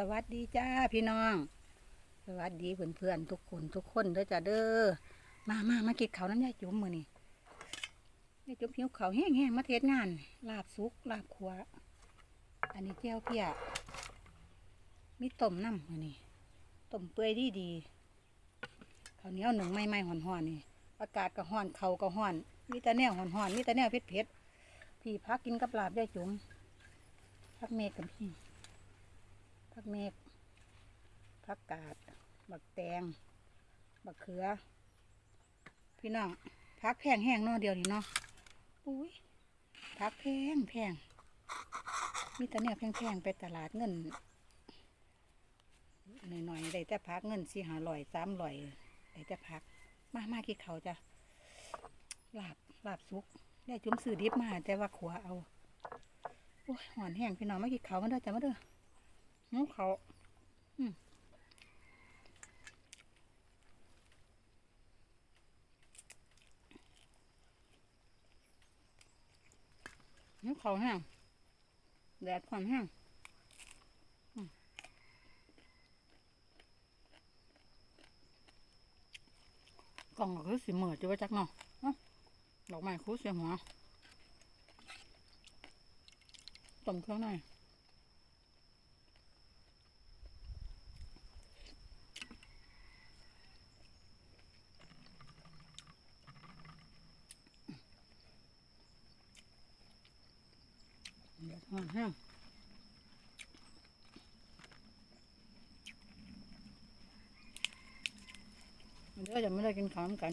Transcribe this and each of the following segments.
สวัสดีจ้าพี่น้อง สวัสดีเพื่อนเพื่อนทุกคนทุกคนเด้อจ้าเด้อมามามากินข้าน้ำยาจุ๋มมือนี่ยาจุ๋มหิวเข้าแห้งๆมาเทศงาน ลาบสุกลาบขัว อันนี้เจ้าเพียมีต้มน้ำมือนี่ต้มเปื่อยดีดีๆข้าวเหนียวหนึ่งไม่ไม่ห่อนห่อนๆนี่อากาศก็ห่อนเขาก็ห่อน มีแต่แนวห่อนห่อนๆมีแต่แนวเผ็ดเผ็ดๆพี่พักกินกับลาบยายจุ๋มพักเมฆกับพี่ ผักเมกผักกาด บักแตง บักเขือ พี่น้องผักแพงแห้งนอเดียวนี่เนาะอุ้ยผักแพงแพงมีแต่เนี่ยแพงแพงๆไปตลาดเงินหน่อยๆได้แต่พักเงินสี่หาลอยสามลอยได้แต่พัก มากมากี่เขาจ้ะลาบลาบสุกได้จุ่มซื้อดิบมา แต่ว่าขัวเอาโอ้ยหอนแห้งพี่น้องไมากี่เขาวมาเด้อจ้ะมาเด้อ หิวเขาวอืมหิวเขาวแห้งแดดความแห้งกล่องก็คือสีเหมือดจะว่าจักเนาะเอาดอกไม้คู่เสียหัวต้มเครื่องในเดี๋ย วทอนแห้งเดี๋ยวจะไม่ได้กินข้าวกัน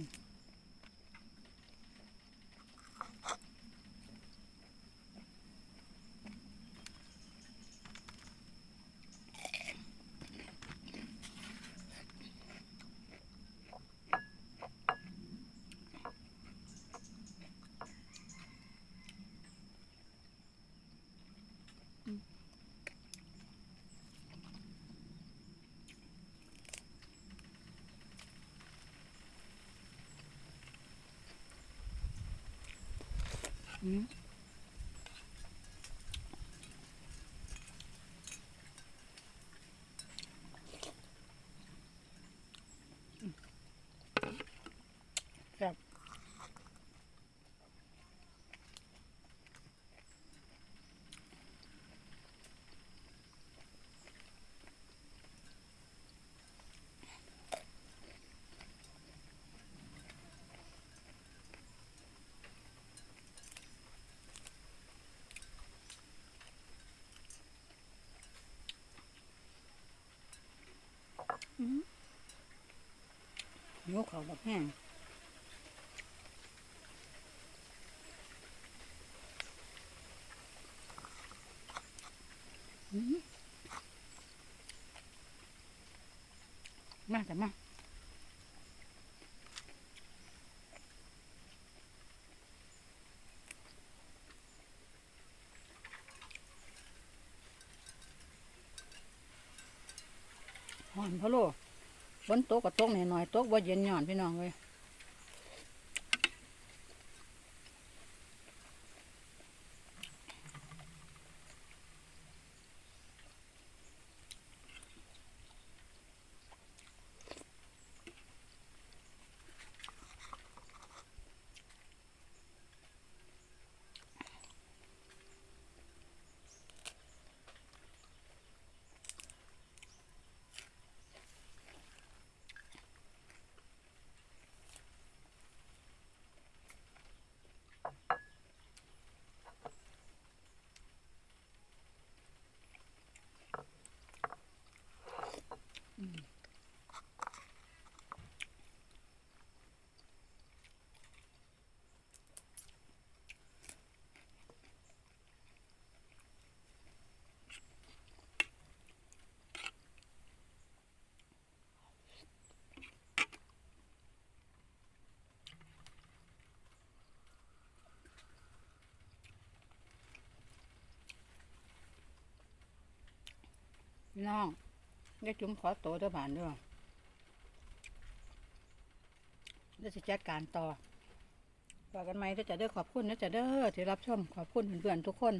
อืมครับ หิวเขาวแบบแห้งมาแต่มาหอนพะโล ฝนตกก็ตกหน่อยๆตกว่าเย็นหย่อนพี่น้องเลยพี่ น้องได้จุ่มขอโตวเด้อบานด้วยแล้วจะจัดการต่อฝากกันไหมถ้าจะเด้อขอบคุณนะจะเด้อที่รับชมขอบคุณเพื่อนๆทุกคน